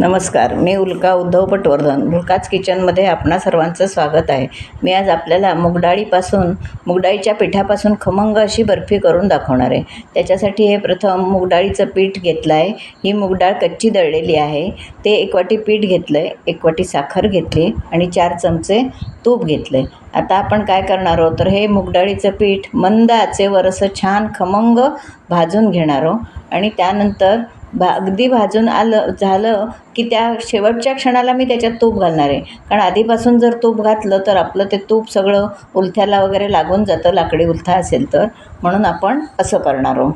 नमस्कार मी उल्का उद्धव पटवर्धन उल्काच किचनमध्ये आपणा सर्वांचं स्वागत आहे. मी आज आपल्याला मुगडाळीपासून मुगडाळीच्या पिठापासून खमंग अशी बर्फी करून दाखवणार आहे. त्याच्यासाठी हे प्रथम मुगडाळीचं पीठ घेतलं आहे ही मुगडाळ कच्ची दळलेली आहे. ते एक वाटी पीठ घेतलं आहे एक वाटी साखर घेतली आणि चार चमचे तूप घेतले आता आपण काय करणार आहोत? तर हे मुगडाळीचं पीठ मंद आचेवर असं छान खमंग भाजून घेणार आहोत. आणि त्यानंतर भा अगदी भाजून आलं झालं की त्या शेवटच्या क्षणाला मी त्याच्यात तूप घालणार आहे. कारण आधीपासून जर तूप घातलं तर आपलं ते तूप सगळं उलथ्याला वगैरे लागून जातं लाकडी उलथा असेल तर. म्हणून आपण असं करणार आहोत.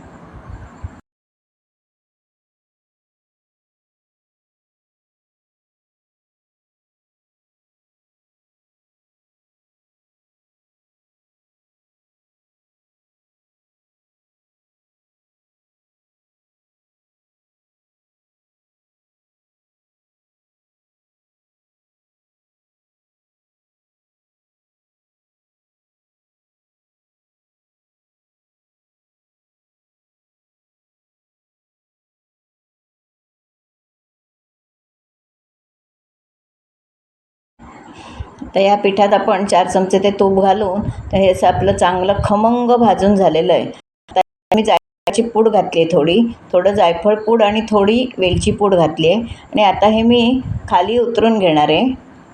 तर या पिठात आपण चार चमचे ते तूप घालून तर हे असं आपलं चांगलं खमंग भाजून झालेलं आहे. आता मी जायफळाची पूड घातली आहे थोडी थोडं जायफळ पूड आणि थोडी वेलची पूड घातली आहे. आणि आता हे मी खाली उतरून घेणार आहे.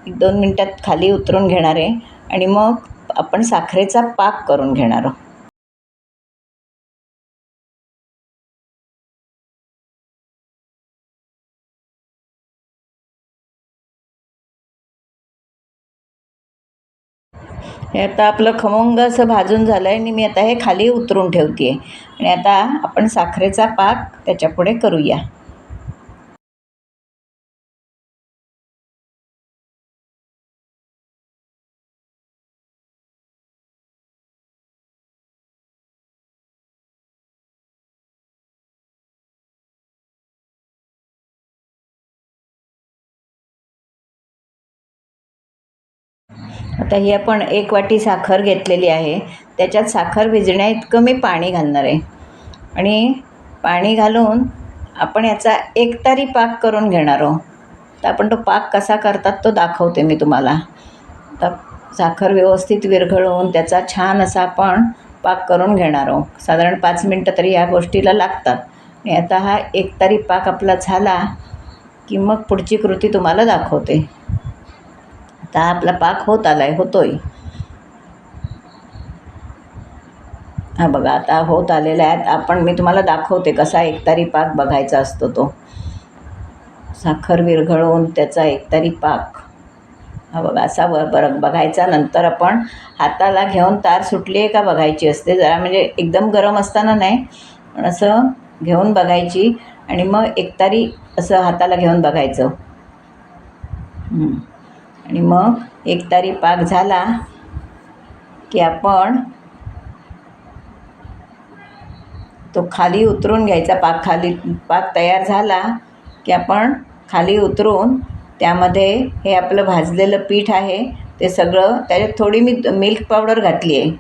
एक दोन मिनटात खाली उतरून घेणार आहे. आणि मग आपण साखरेचा पाक करून घेणार आहोत. हे आता आपलं खमंग असं भाजून झालं आहे आणि मी आता हे खाली उतरून ठेवते आहे आणि आता आपण साखरेचा पाक त्याच्यापुढे करूया. आता ही आपण एक वाटी साखर घेतलेली आहे. त्याच्यात साखर भिजण्या इतकं मी पाणी घालणार आहे. आणि पाणी घालून आपण याचा एकतारी पाक करून घेणार आहोत. तर आपण तो पाक कसा करतात तो दाखवते मी तुम्हाला. तर साखर व्यवस्थित विरघळवून त्याचा छान असा आपण पाक करून घेणार आहोत. साधारण पाच मिनटं तरी या गोष्टीला लागतात. आणि आता हा एकतारी पाक आपला झाला की मग पुढची कृती तुम्हाला दाखवते. आता आपला पाक होत आला आहे होतोय. हा बघा आता होत आलेला आहे. आपण मी तुम्हाला दाखवते कसा एकतारी पाक बघायचा असतो तो. साखर विरघळवून त्याचा एकतारी पाक. हा बघा असा बर बरं बघायचा. नंतर आपण हाताला घेऊन तार सुटली आहे का बघायची असते. जरा म्हणजे एकदम गरम असताना नाही पण असं घेऊन बघायची आणि मग एकतारी असं हाताला घेऊन बघायचं. आणि मग एकतारी पाक झाला की आपण तो खाली उतरून घ्यायचा पाक खाली पाक तयार झाला की आपण खाली उतरून त्यामध्ये हे आपलं भाजलेलं पीठ आहे ते सगळं त्याच्यात थोडी मी मिल्क पावडर घातली आहे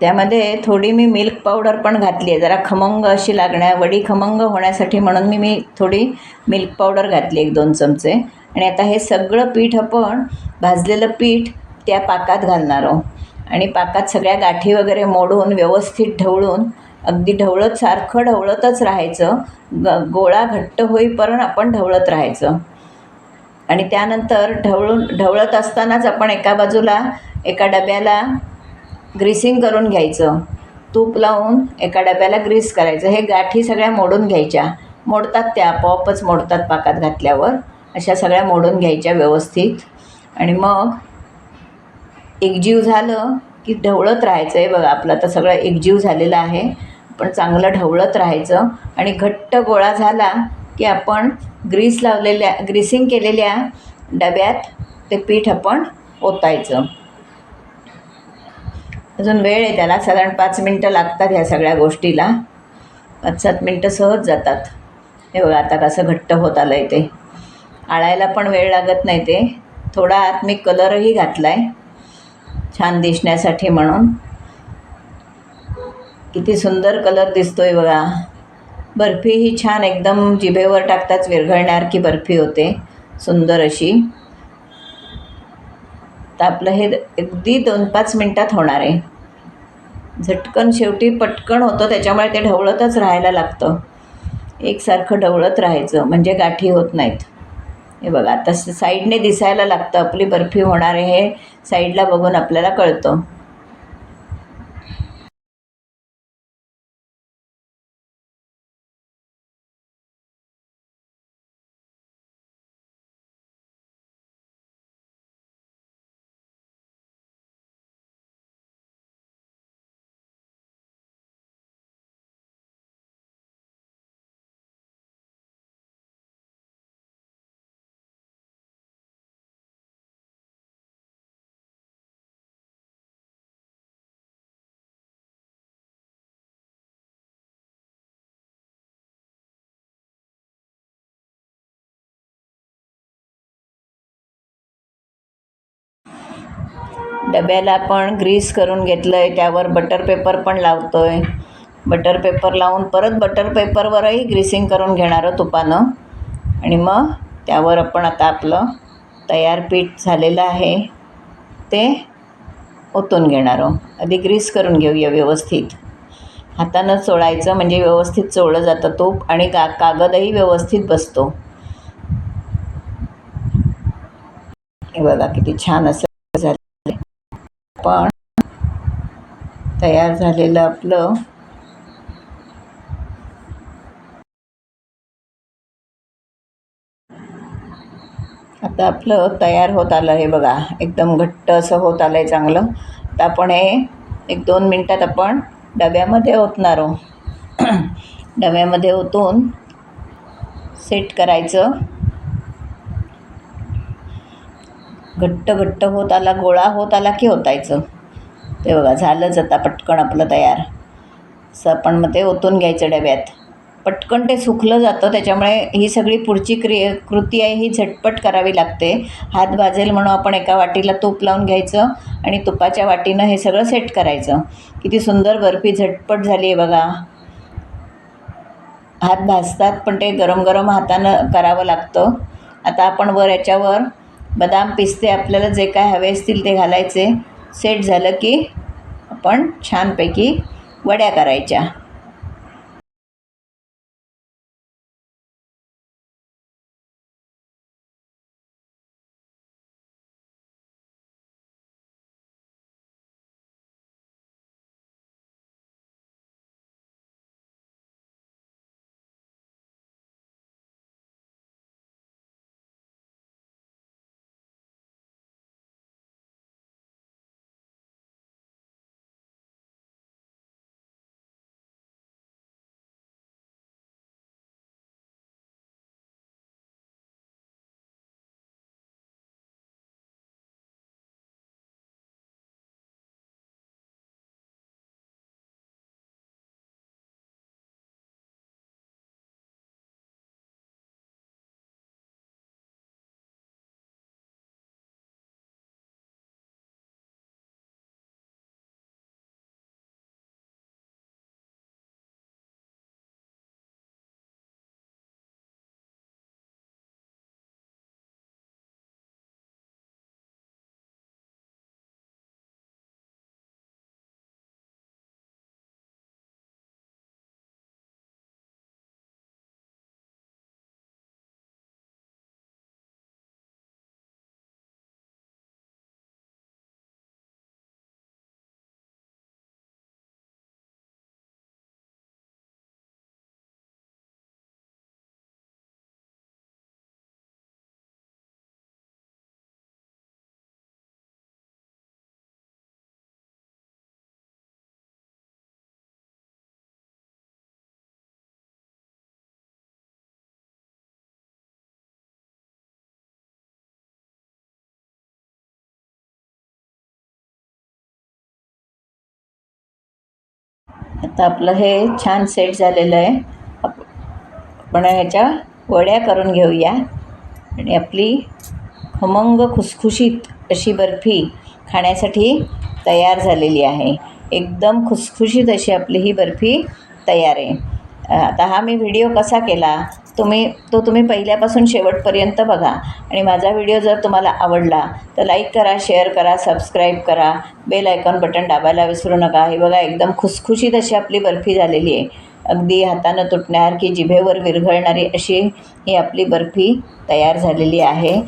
त्यामध्ये थोडी मी मिल्क पावडर पण घातली आहे जरा खमंग अशी लागण्या वडी खमंग होण्यासाठी म्हणून मी मी थोडी मिल्क पावडर घातली एक दोन चमचे. आणि आता हे सगळं पीठ आपण भाजलेलं पीठ त्या पाकात घालणार आहोत. आणि पाकात सगळ्या गाठी वगैरे मोडून व्यवस्थित ढवळून अगदी ढवळत सारखं ढवळतच राहायचं. ग गोळा घट्ट होईपर्यंत आपण ढवळत राहायचं. आणि त्यानंतर ढवळून ढवळत असतानाच आपण एका बाजूला एका डब्याला ग्रीसिंग करून घ्यायचं. तूप लावून एका डब्याला ग्रीस करायचं. हे गाठी सगळ्या मोडून घ्यायच्या. मोडतात त्या आपोआपच मोडतात पाकात घातल्यावर. अशा सगळ्या मोडून घ्यायच्या व्यवस्थित. आणि मग एकजीव झालं की ढवळत राहायचं आहे बघा आपलं आता सगळं एकजीव झालेलं आहे. पण चांगलं ढवळत राहायचं आणि घट्ट गोळा झाला की आपण ग्रीस लावलेल्या ग्रीसिंग केलेल्या डब्यात ते पीठ आपण ओतायचं. अजून वेळ आहे त्याला साधारण पाच मिनटं लागतात ह्या सगळ्या गोष्टीला. पाच सात मिनटं सहज जातात. हे बघा आता कसं घट्ट होत आलं आहे ते. आळायला पण वेळ लागत नाही ते. थोडा आत मी कलरही घातला आहे छान दिसण्यासाठी म्हणून. किती सुंदर कलर दिसतो आहे बघा. बर्फी ही छान एकदम जिभेवर टाकताच विरघळणार की बर्फी होते. सुंदर अशी. तर आपलं हे अगदी दोन पाच मिनटात होणार आहे. झटकन शेवटी पटकन होतं त्याच्यामुळे ते ढवळतच राहायला लागतं. एकसारखं ढवळत राहायचं म्हणजे गाठी होत नाहीत. हे बघा आता साईडने दिसायला लागतं आपली बर्फी होणार आहे हे साईडला बघून आपल्याला कळतं. डब्याला पण ग्रीस करून घेतलं आहे त्यावर बटर पेपर पण लावतो आहे बटर पेपर लावून परत बटर पेपरवरही ग्रीसिंग करून घेणारं तुपानं. आणि मग त्यावर आपण आता आपलं तयार पीठ झालेलं आहे ते ओतून घेणार आधी ग्रीस करून घेऊया व्यवस्थित. हातानं चोळायचं म्हणजे व्यवस्थित चोळलं जातं तूप आणि का कागदही व्यवस्थित बसतो. हे बघा किती छान असं आपण तयार झालेलं आपलं. आता आपलं तयार होत आलं हे बघा. एकदम घट्ट असं होत आलं आहे चांगलं. तर आपण हे एक दोन मिनटात आपण डब्यामध्ये ओतणार आहोत. डब्यामध्ये ओतून सेट करायचं. घट्ट घट्ट होत आला गोळा होत आला की होतायचं. ते बघा झालंच आता पटकन आपलं तयार. असं आपण मग ते ओतून घ्यायचं डब्यात. पटकन ते सुकलं जातं त्याच्यामुळे ही सगळी पुढची क्रिया कृती आहे ही झटपट करावी लागते. हात भाजेल म्हणून आपण एका वाटीला तूप लावून घ्यायचं आणि तुपाच्या वाटीनं हे सगळं सेट करायचं. किती सुंदर बर्फी झटपट झाली आहे बघा. हात भाजतात पण ते गरम गरम हातानं करावं लागतं. आता आपण वर याच्यावर बदाम पिस्ते आपल्याला जे काय हवे असतील ते घालायचे. सेट झालं की आपण छानपैकी वड्या करायच्या. आता आपलं हे छान सेट झालेलं आहे. आप आपण ह्याच्या वड्या करून घेऊया. आणि आपली खमंग खुसखुशीत अशी बर्फी खाण्यासाठी तयार झालेली आहे. एकदम खुसखुशीत अशी आपली ही बर्फी तयार आहे. आता हा मी व्हिडिओ कसा केला? तुम्ही तो तुम्ही पहिल्यापासून शेवटपर्यंत बघा. आणि माझा व्हिडिओ जर तुम्हाला आवडला तर लाईक करा शेअर करा सबस्क्राईब करा. बेल आयकॉन बटन दाबायला विसरू नका. हे बघा एकदम खुसखुशीत अशी आपली बर्फी झालेली आहे. अगदी हातानं तुटण्यासारखी जिभेवर विरघळणारी अशी ही आपली बर्फी तयार झालेली आहे.